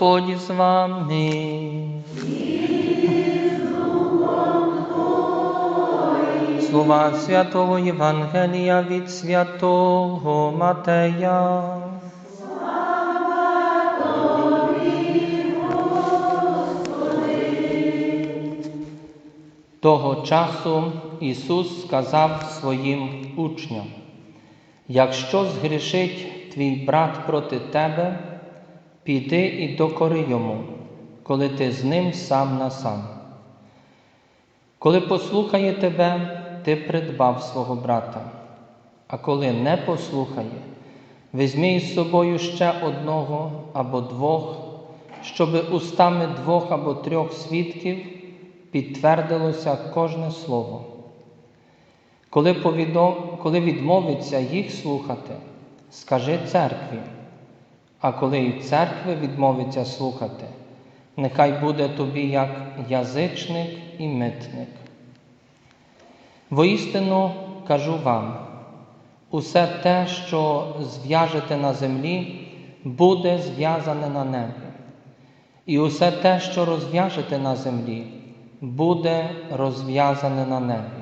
Господь з вами. Слова святого Євангелія від святого Матея. Того часу Ісус сказав своїм учням, якщо згрішить твій брат проти тебе, піди і докори йому, коли ти з ним сам на сам. Коли послухає тебе, ти придбав свого брата, а коли не послухає, візьми із собою ще одного або двох, щоби устами двох або трьох свідків підтвердилося кожне слово. Коли, повідом... Коли відмовиться їх слухати, скажи церкві, а коли і церкви відмовиться слухати, нехай буде тобі як язичник і митник. Воістину кажу вам, усе те, що зв'яжете на землі, буде зв'язане на небі, і усе те, що розв'яжете на землі, буде розв'язане на небі.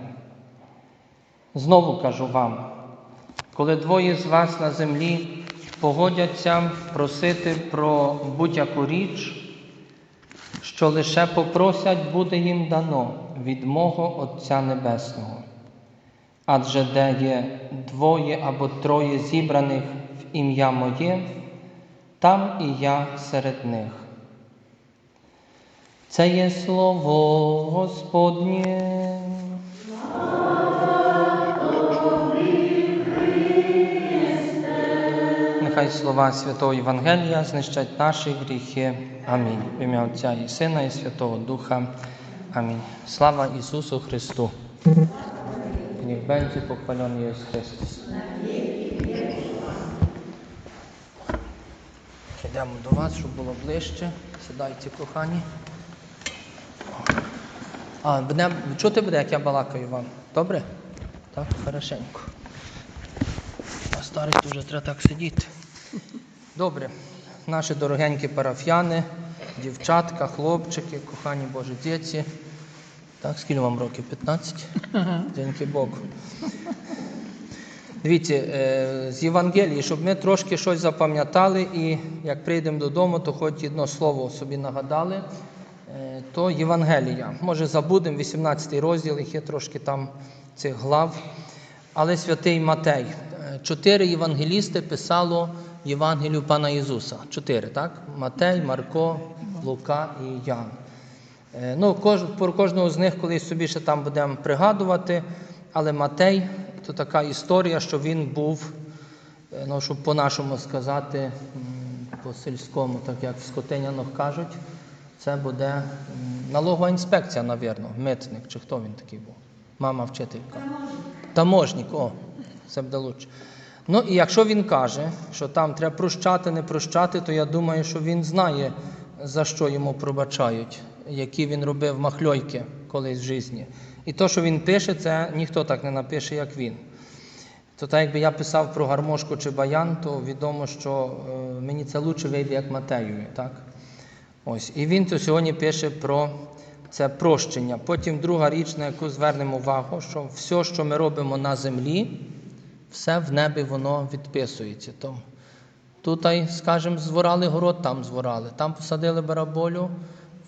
Знову кажу вам, коли двоє з вас на землі погодяться просити про будь-яку річ, що лише попросять, буде їм дано від мого Отця Небесного. Адже де є двоє або троє зібраних в ім'я Моє, там і я серед них. Це є слово Господнє. Нехай слова Святого Євангелія знищать наші гріхи. Амінь. В ім'я Отця і Сина, і Святого Духа. Амінь. Слава Ісусу Христу. Będzie pochwalony jest Chrystus. Йдемо до вас, щоб було ближче. Сідайте, кохані. А, буде, чути буде, як я балакаю вам? Добре? Так, хорошенько. А старий вже треба так сидіти. Добре. Наші дорогенькі парафіяни, дівчатка, хлопчики, кохані Божі діти. Так, скільки вам років? 15? Дякую Богу. Дивіться, е, з Євангелії, щоб ми трошки щось запам'ятали і як прийдемо додому, то хоч одне слово собі нагадали, е, то Євангелія. Може забудемо 18 розділ, їх є трошки там цих глав. Але святий Матей. Е, Чотири євангелісти писало Євангелію Пана Ісуса. Чотири, так? Матей, Марко, Лука і Ян. Е, Ну, про кожного з них колись собі ще там будемо пригадувати, але Матей то така історія, що він був, е, ну, щоб по-нашому сказати, по-сільському, так як в Скотинянах кажуть, це буде налогова інспекція, навірно, митник, чи хто він такий був? Мама вчителька. Таможник, о, це буде лучше. Ну і якщо він каже, що там треба прощати, не прощати, то я думаю, що він знає, за що йому пробачають, які він робив махльойки колись в житті. І то, що він пише, це ніхто так не напише, як він. То так, якби я писав про гармошку чи баян, то відомо, що е, мені це лучше вийде, як Матеєві. Так? Ось. І він то сьогодні пише про це прощення. Потім друга річ, на яку звернемо увагу, що все, що ми робимо на землі, все в небі воно відписується. То, тут, скажімо, зворали город, там зворали, там посадили бараболю,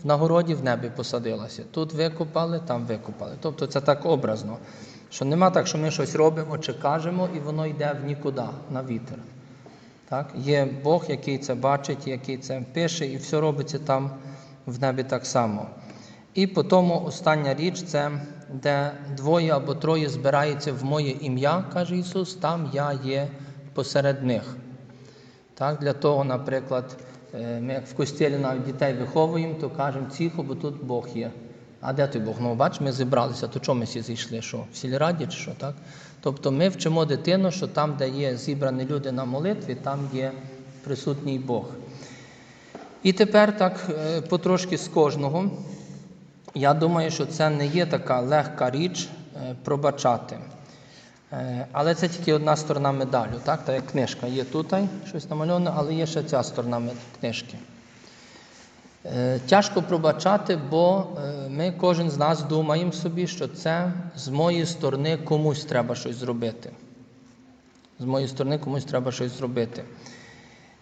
на городі в небі посадилася. Тут викопали, там викопали. Тобто це так образно, що нема так, що ми щось робимо чи кажемо, і воно йде в нікуди, на вітер. Так? Є Бог, який це бачить, який це пише, і все робиться там в небі так само. І по тому остання річ це де двоє або троє збираються в моє ім'я, каже Ісус, там я є посеред них. Так, Для того, наприклад, е, ми як в костілі навіть дітей виховуємо, то кажемо тихо, бо тут Бог є. А де той Бог? Ну, бач, ми зібралися, то чому ми всі зійшли? Що? В сільраді чи що? Так? Тобто ми вчимо дитину, що там, де є зібрані люди на молитві, там є присутній Бог. І тепер так е, потрошки з кожного. Я думаю, що це не є така легка річ е, пробачати. Е, Але це тільки одна сторона медалю, так? Та як книжка є тут щось намальоване, але є ще ця сторона книжки. Е, Тяжко пробачати, бо ми кожен з нас думаємо собі, що це з моєї сторони комусь треба щось зробити. З моєї сторони комусь треба щось зробити.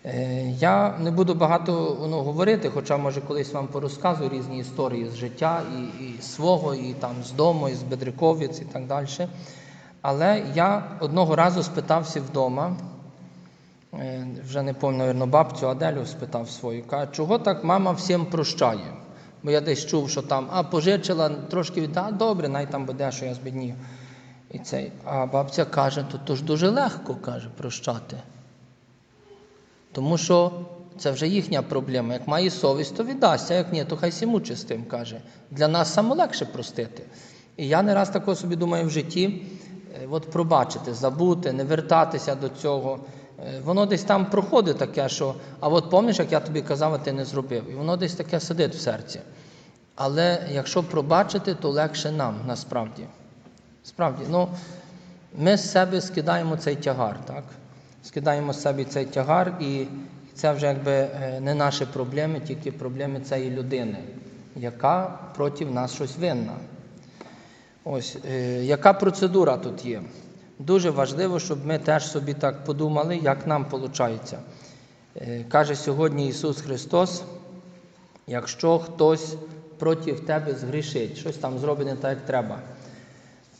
Е, Я не буду багато ну, говорити, хоча може колись вам порозказую різні історії з життя і, і свого, і там з дому, і з Бедриковіць, і так далі. Але я одного разу спитався вдома, е, вже не пам'ятаю, мабуть, бабцю Аделю спитав свою, каже, чого так мама всім прощає? Бо я десь чув, що там, а пожичила, трошки відда, добре, най там буде, що я збіднію. І цей, а бабця каже, то, то ж дуже легко каже, прощати. Тому що це вже їхня проблема. Як має совість, то віддасть, а як ні, то хай сі мучить з тим каже. Для нас саме легше простити. І я не раз такого собі думаю в житті, е, от пробачити, забути, не вертатися до цього. Е, Воно десь там проходить таке, що а от пам'ятаєш, як я тобі казав, а ти не зробив. І воно десь таке сидить в серці. Але якщо пробачити, то легше нам насправді. Справді, ну, ми з себе скидаємо цей тягар, так? Скидаємо з себе цей тягар, і це вже якби е, не наші проблеми, тільки проблеми цієї людини, яка проти нас щось винна. Ось, е, яка процедура тут є? Дуже важливо, щоб ми теж собі так подумали, як нам виходить. Е, Каже сьогодні Ісус Христос, якщо хтось проти тебе згрішить, щось там зробить не так, як треба,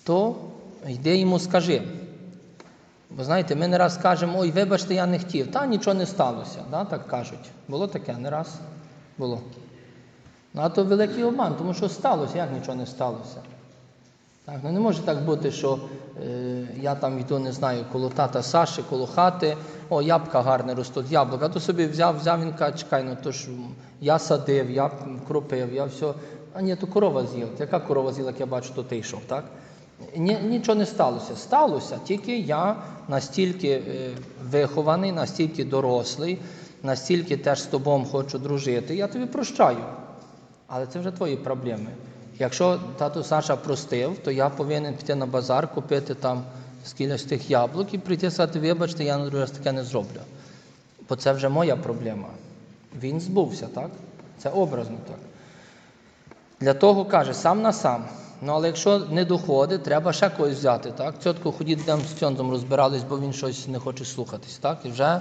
то йди йому скажи. Бо знаєте, ми не раз кажемо, ой, вибачте, я не хотів, та нічого не сталося, да, так кажуть. Було таке, не раз було. Ну, а то великий обман, тому що сталося, як нічого не сталося. Так, ну не може так бути, що е, я там йду, не знаю, коло тата Саші, коло хати, о, ябка гарне ростуть, яблука. А то собі взяв, взяв, він каже, чекай, ну то ж я садив, я кропив, я все. А ні, то корова з'їла. Яка корова з'їла, як я бачу, то ти йшов, так? Ні, нічого не сталося. Сталося, тільки я настільки е, вихований, настільки дорослий, настільки теж з тобою хочу дружити, я тобі прощаю. Але це вже твої проблеми. Якщо тато Саша простив, то я повинен піти на базар, купити там скільки тих яблук і прийти сказати, вибачте, я на другий раз таке не зроблю. Бо це вже моя проблема. Він збувся, так? Це образно так. Для того каже, сам на сам. Ну, але якщо не доходить, треба ще когось взяти. Так? Цьотку ходіть там з цьондом розбирались, бо він щось не хоче слухатись. Так? І вже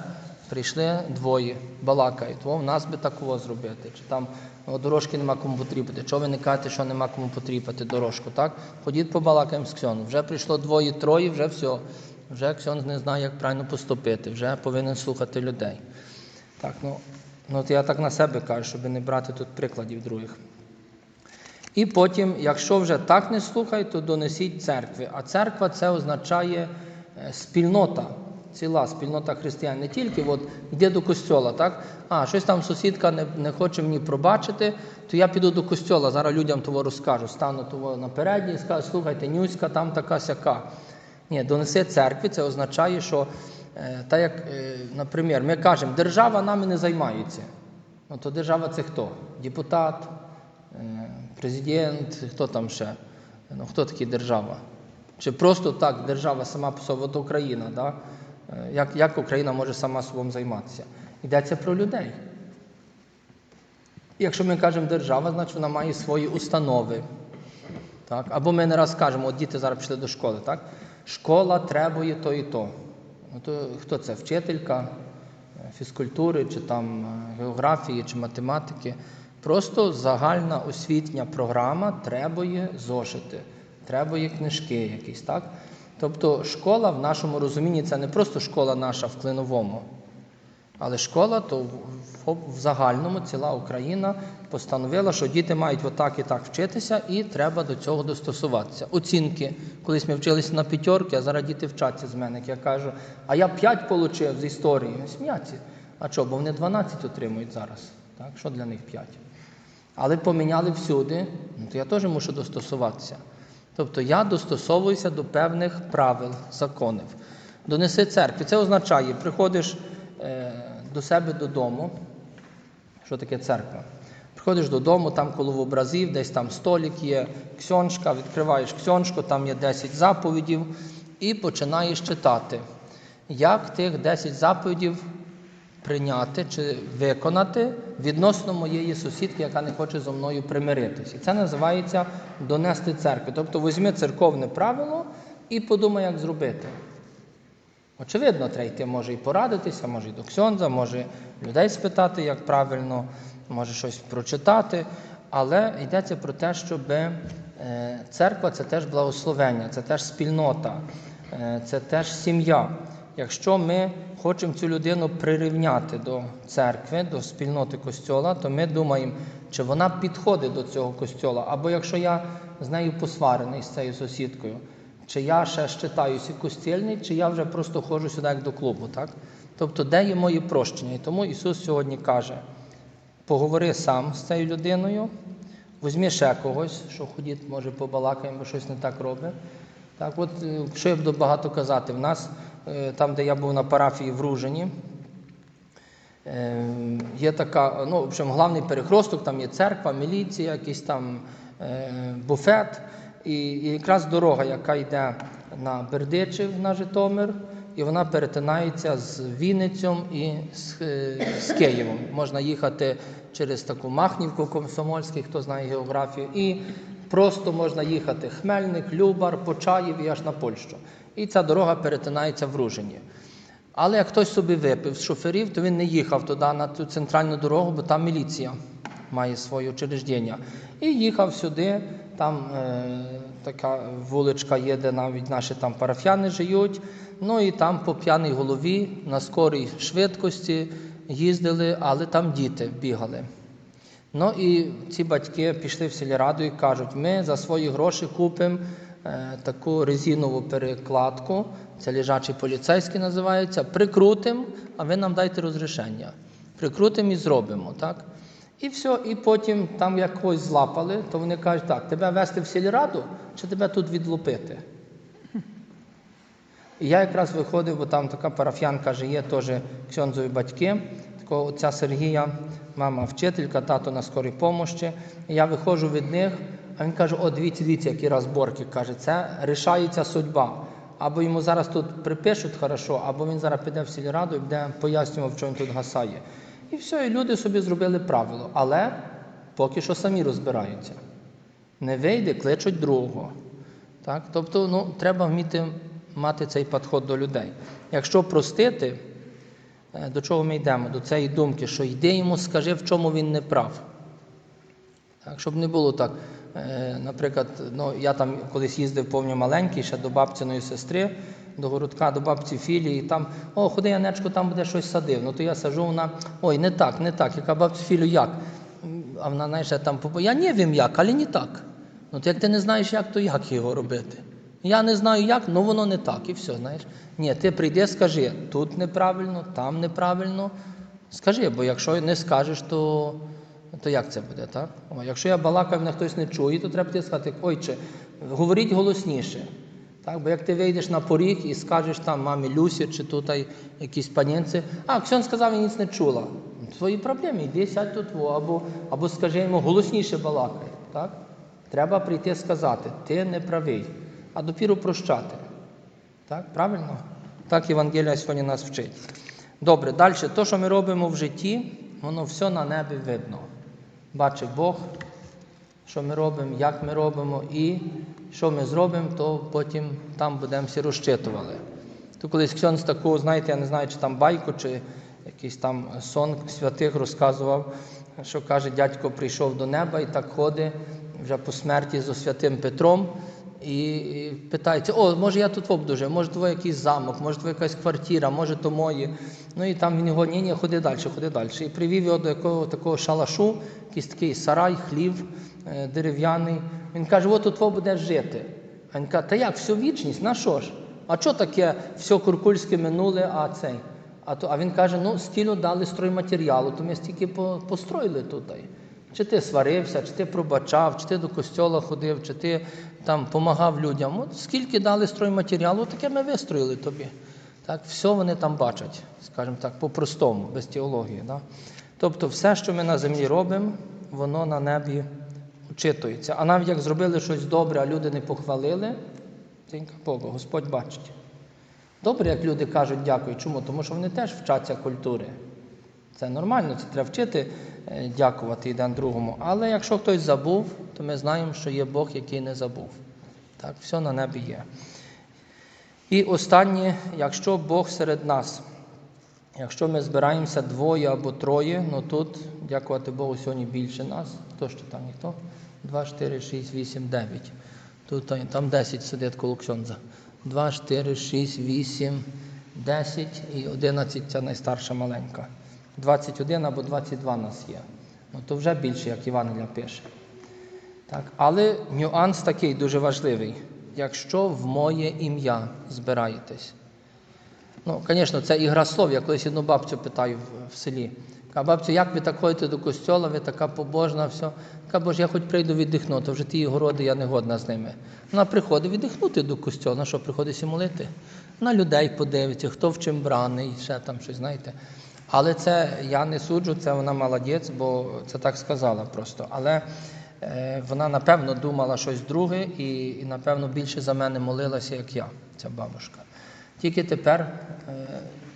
прийшли двоє, балакають. О, в нас би такого зробити. Чи там о, дорожки нема кому потріпати. Чого ви не кажете, що нема кому потріпати дорожку? Так? Ходіть побалакаємо з ксьоном. Вже прийшло двоє, троє, вже все. Вже ксьон не знає, як правильно поступити, вже повинен слухати людей. Так, ну, ну от я так на себе кажу, щоб не брати тут прикладів других. І потім, якщо вже так не слухають, то донесіть церкві. А церква це означає е, спільнота, ціла спільнота християн. Не тільки от йде до костьола, так? А, щось там сусідка не, не хоче мені пробачити, то я піду до костьола, зараз людям того розкажу. Стану того напередній і скажу, слухайте, нюська там така сяка. Ні, донеси церкві, це означає, що, е, так як, е, наприклад, ми кажемо, держава нами не займається. Ну то держава це хто? Депутат, президент, хто там ще? Ну, хто такий держава? Чи просто так держава сама по собі, от Україна, да? Е, як, як Україна може сама собою займатися? Йдеться про людей. Якщо ми кажемо держава, значить вона має свої установи. Так? Або ми не раз кажемо, от діти зараз пішли до школи, так? Школа требує то і то. Ну, то хто це? Вчителька е, фізкультури, чи там е, географії, чи математики. Просто загальна освітня програма требує зошити, требує книжки якісь, так? Тобто школа в нашому розумінні це не просто школа наша в клиновому, але школа то в, загальному ціла Україна постановила, що діти мають отак і так вчитися, і треба до цього достосуватися. Оцінки. Колись ми вчилися на п'ятерки, а зараз діти вчаться з мене. Я кажу, а я 5 отримав з історії. Сміяться. А що, бо вони 12 отримують зараз. Так? Що для них 5? Але поміняли всюди, ну, то я теж мушу достосуватися. Тобто я достосовуюся до певних правил, законів. Донеси церкві. Це означає, приходиш е, до себе додому. Що таке церква? Приходиш додому, там коло образів, десь там столик є, ксьоншка, відкриваєш ксьоншку, там є 10 заповідів і починаєш читати, як тих 10 заповідів прийняти чи виконати відносно моєї сусідки, яка не хоче зі мною примиритися. І це називається донести церкві. Тобто візьми церковне правило і подумай, як зробити. Очевидно, треба йти, може і порадитися, може і до ксьондза, може людей спитати, як правильно, може щось прочитати. Але йдеться про те, щоб е, церква це теж благословення, це теж спільнота, е, це теж сім'я. Якщо ми хочемо цю людину прирівняти до церкви, до спільноти костьола, то ми думаємо, чи вона підходить до цього костьола, або якщо я з нею посварений з цією сусідкою, чи я ще считаюся костільний, чи я вже просто ходжу сюди як до клубу. Так? Тобто, де є мої прощення? І тому Ісус сьогодні каже: поговори сам з цією людиною, візьми ще когось, що ходіть, може, побалакаємо, бо щось не так робить. Так, от, е, що я буду багато казати, в нас, там, де я був на парафії в Ружині, е, є така, ну, в общем, главний перехросток, там є церква, міліція, якийсь там е, буфет. І, і якраз дорога, яка йде на Бердичів на Житомир, і вона перетинається з Вінницем і з, е, з Києвом. Можна їхати через таку Махнівку Комсомольський, хто знає географію, і просто можна їхати Хмельник, Любар, Почаїв і аж на Польщу. І ця дорога перетинається в Ружині. Але як хтось собі випив з шоферів, то він не їхав туди на цю центральну дорогу, бо там міліція має своє учреждення. І їхав сюди, там е, така вуличка є, де навіть наші там парафіяни живуть. Ну і там по п'яній голові на скорій швидкості їздили, але там діти бігали. Ну і ці батьки пішли в сільраду і кажуть, ми за свої гроші купимо е, таку резинову перекладку, це лежачий поліцейський називається, прикрутимо, а ви нам дайте розрішення. Прикрутимо і зробимо. так? І все, і потім там як когось злапали, то вони кажуть, так, тебе вести в сільраду чи тебе тут відлупити? І я якраз виходив, бо там така парафіянка живе, теж ксьонзові батьки, такого отця Сергія, мама вчителька, тато на скорій помощі. Я виходжу від них, а він каже: о, дивіться, дивіться, які розборки. Каже, це рішається судьба. Або йому зараз тут припишуть хорошо, або він зараз піде в сільраду і буде пояснював, що він тут гасає. І все, і люди собі зробили правило. Але поки що самі розбираються. Не вийде, кличуть другого. Так? Тобто ну, треба вміти мати цей підход до людей. Якщо простити, до чого ми йдемо? До цієї думки, що йди йому, скажи, в чому він не прав. Так, щоб не було так. Е, Наприклад, ну, я там колись їздив повні маленький, ще до бабциної сестри, до городка, до бабці Філії, і там, о, ходи, Янечко, там буде щось садив. Ну то я сажу, вона, ой, не так, не так. Яка бабця Філю, як? А вона, знаєш, я там, я не вім як, але не так. Ну, то як ти не знаєш, як, то як його робити? Я не знаю як, ну воно не так, і все, знаєш. Ні, ти прийди, скажи, тут неправильно, там неправильно. Скажи, бо якщо не скажеш, то, то як це буде, так? О, якщо я балакаю, мене хтось не чує, то треба ти сказати, ойче, говоріть голосніше. Так, бо як ти вийдеш на поріг і скажеш там мамі Люсі чи тут якісь панінці, а Ксьон сказав, я ніц не чула. Твої проблеми, йди сядь тут, або, або скажи йому голосніше балакай. Так? Треба прийти сказати, ти не правий, а допіру прощати. Так, правильно? Так Євангелія сьогодні нас вчить. Добре, далі, то, що ми робимо в житті, воно все на небі видно. Бачить Бог, що ми робимо, як ми робимо, і що ми зробимо, то потім там будемо всі розчитували. То колись Ксьон з таку, знаєте, я не знаю, чи там байку, чи якийсь там сон святих розказував, що каже, дядько прийшов до неба і так ходить вже по смерті з святим Петром. І питається, о, може я тут буду жити, може твій якийсь замок, може твоя якась квартира, може то моє. Ну і там він його, ні, ні, ходи далі, ходи далі. І привів його до якого такого шалашу, якийсь такий сарай, хлів е, дерев'яний. Він каже, от тут будеш жити. А він каже, та як, всю вічність, на що ж? А що таке все куркульське минуле, а цей? А, то, а він каже, ну стілю дали стройматеріалу, то ми стільки построїли тут. Чи ти сварився, чи ти пробачав, чи ти до костьола ходив, чи ти там допомагав людям. От скільки дали стройматеріалу, таке ми вистроїли тобі. Так, все вони там бачать, скажімо так, по-простому, без теології. Да? Тобто все, що ми на землі робимо, воно на небі вчитується. А навіть як зробили щось добре, а люди не похвалили, тінька Богу, Господь бачить. Добре, як люди кажуть дякую. Чому? Тому що вони теж вчаться культури. Це нормально, це треба вчити е, дякувати один другому. Але якщо хтось забув, то ми знаємо, що є Бог, який не забув. Так, все на небі є. І останнє, якщо Бог серед нас, якщо ми збираємося двоє або троє, ну тут, дякувати Богу, сьогодні більше нас. Хто ще там ніхто? 2, 4, 6, 8, 9. Тут там 10 сидить коло ксьондза. 2, 4, 6, 8, 10 і 11 ця найстарша маленька. 21 або 22 нас є. Ну то вже більше, як Івангелія пише. Так, але нюанс такий дуже важливий. Якщо в моє ім'я збираєтесь. Ну, звісно, це ігра слов. Я колись одну бабцю питаю в, селі. Кажу, бабцю, як ви так ходите до костьола, ви така побожна, все. Кажу, бо ж я хоч прийду віддихнути, вже ті городи я не годна з ними. Вона приходить віддихнути до костьола, на що приходиться молити? На людей подивиться, хто в чим браний, ще там щось, знаєте. Але це я не суджу, це вона молодець, бо це так сказала просто. Але е, вона, напевно, думала щось друге і, і, напевно, більше за мене молилася, як я, ця бабушка. Тільки тепер е,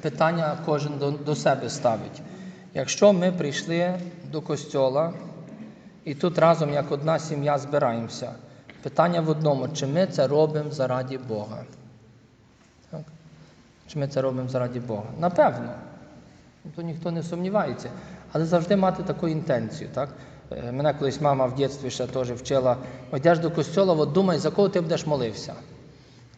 питання кожен до, до себе ставить. Якщо ми прийшли до костьола і тут разом як одна сім'я збираємося, питання в одному, чи ми це робимо заради Бога? Так? Чи ми це робимо заради Бога? Напевно. То ніхто не сумнівається. Але завжди мати таку інтенцію. Так? Е, Мене колись мама в дитинстві ще теж вчила, йдеш до костьола, от думай, за кого ти будеш молився.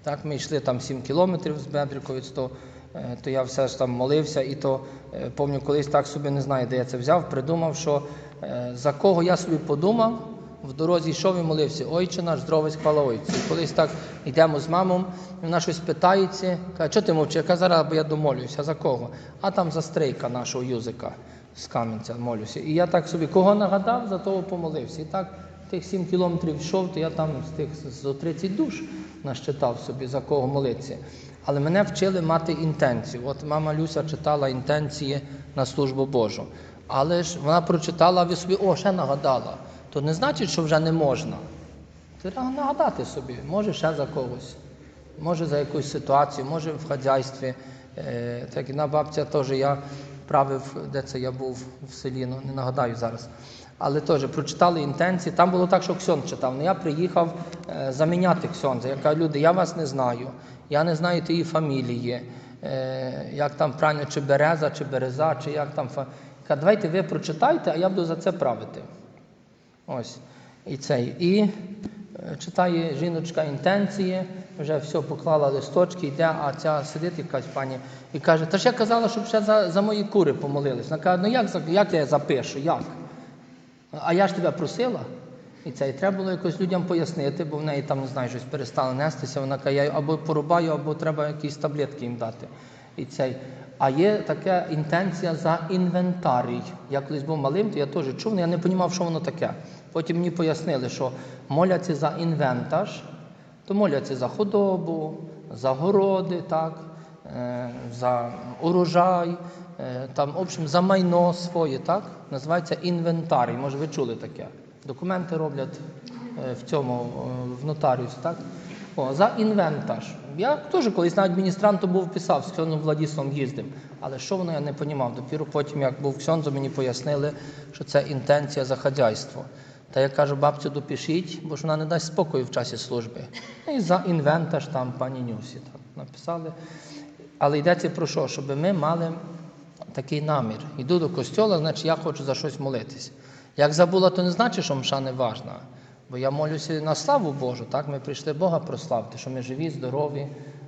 Так, ми йшли там 7 кілометрів з Бедрикою, то, е, то я все ж там молився, і то е, пам'ятаю, колись так собі не знаю, де я це взяв, придумав, що за кого я собі подумав, в дорозі йшов і молився, ойче наш, здоровий хвала Ойцю. І колись так йдемо з мамою, вона щось питається, каже, що ти мовчиш? Я кажу, зараз я домолююся, за кого? А там за стрейка нашого юзика з Кам'янця молюся. І я так собі, кого нагадав, за того помолився. І так тих 7 кілометрів йшов, то я там з тих зо 30 душ нащитав собі, за кого молитися. Але мене вчили мати інтенцію. От мама Люся читала інтенції на службу Божу. Але ж вона прочитала, а ви собі, о, ще нагадала. То не значить, що вже не можна. Треба нагадати собі, може ще за когось, може за якусь ситуацію, може в хазяйстві. Е, так і на бабця теж я правив, де це я був в селі, ну не нагадаю зараз. Але теж прочитали інтенції. Там було так, що Ксьон читав. Ну я приїхав е, заміняти Ксьонза. Я кажу, люди, я вас не знаю, я не знаю тієї фамілії, е, як там правильно, чи береза, чи береза, чи як там. фа- Кажу, давайте ви прочитайте, а я буду за це правити. Ось. І цей. І е, читає жіночка інтенції, вже все поклала листочки, йде, а ця сидить якась пані і каже, та ж я казала, щоб ще за, за мої кури помолились. Вона каже, ну як, як я запишу, як? А я ж тебе просила. І це і треба було якось людям пояснити, бо в неї там, не знаю, щось перестало нестися. Вона каже, я або порубаю, або треба якісь таблетки їм дати. І цей. А є така інтенція за інвентарій. Я колись був малим, то я теж чув, але я не розумів, що воно таке. Потім мені пояснили, що моляться за інвентаж, то моляться за худобу, за городи, так, е, за урожай, е, там, в общем, за майно своє, так? Називається інвентарій. Може, ви чули таке? Документи роблять е, в цьому, в нотаріусі, так? О, за інвентаж. Я теж колись на адміністрантом був писав, з Ксьоном Владіславом їздив. Але що воно я не розумів. Допіру потім, як був Ксьонзом, мені пояснили, що це інтенція за хазяйство. Та я кажу, бабцю, допишіть, бо ж вона не дасть спокою в часі служби. І за інвентаж там пані Нюсі так написали. Але йдеться про що? Щоб ми мали такий намір. Йду до костьола, значить я хочу за щось молитись. Як забула, то не значить, що мша не важна. Бо я молюся на славу Божу. Так? Ми прийшли Бога прославити, що ми живі, здорові,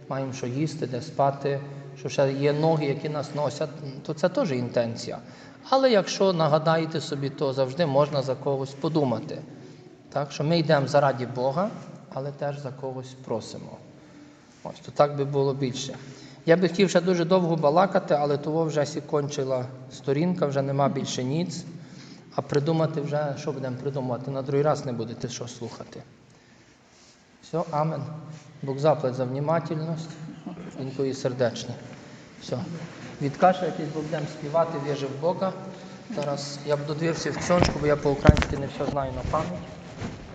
маємо що їсти, де спати, що ще є ноги, які нас носять, то це теж інтенція. Але якщо нагадаєте собі, то завжди можна за когось подумати. Так? Що ми йдемо заради Бога, але теж за когось просимо. Ось, то так би було більше. Я би хотів ще дуже довго балакати, але того вже сі кончила сторінка, вже нема більше ніц. А придумати вже, що будемо придумувати? На другий раз не будете що слухати. Все, амен. Бог заплать за внимательність. Інкої сердечні. Все. Відкашляйтесь, бо будемо співати, віжи в Бога. Зараз я буду дивитися в ксьоночку, бо я по-українськи не все знаю на пам'ять.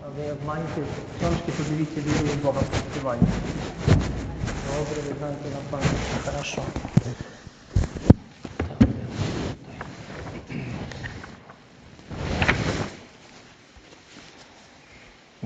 А ви як маєте ксьоночки, подивіться, віру в Бога співайте. Добре, ви знаєте на пам'ять. Хорошо.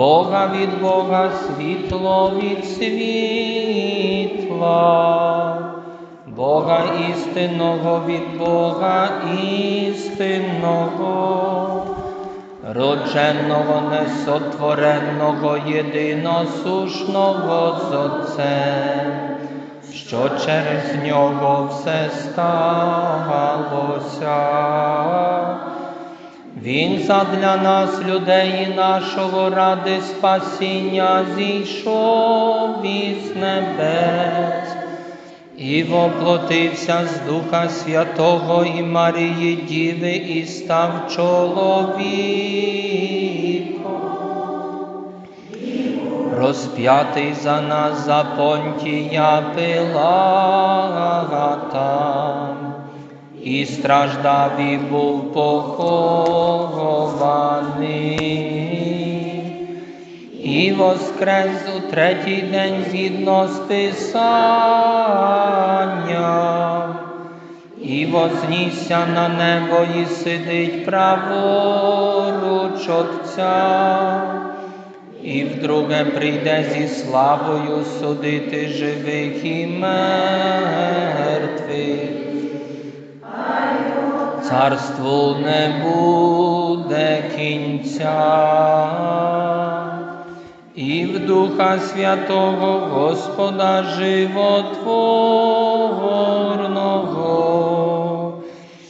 Бога від Бога, світло від світла, Бога істинного від Бога істинного, родженого, несотвореного, єдиносушного з Отцем, що через нього все сталося. Він задля нас, людей нашого ради спасіння зійшов із небес і воплотився з Духа Святого і Марії Діви і став чоловіком. Розп'ятий за нас за понтія Пилата, і страждав і був похований, і воскрес у третій день згідно з Писанням, і вознісся на небо і сидить праворуч Отця, і вдруге прийде зі славою судити живих і мертвих. Царству не буде кінця, і в Духа Святого Господа Животворного,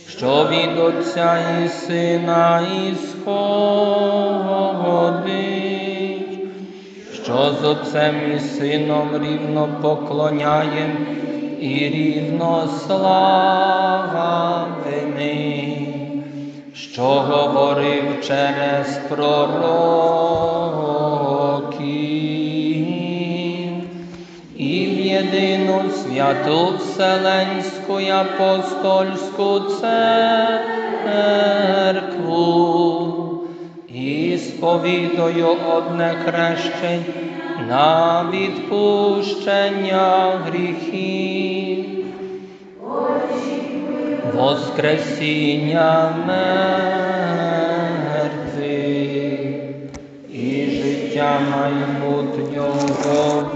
що від Отця і Сина ісходить, що з Отцем і Сином рівно поклоняєм і рівно славими, що говорив через пророків, і в єдину святу Вселенську апостольську церкву, і сповідаю одне хрещень на відпущення гріхів, Воскресіння мертвих і життя майбутнього.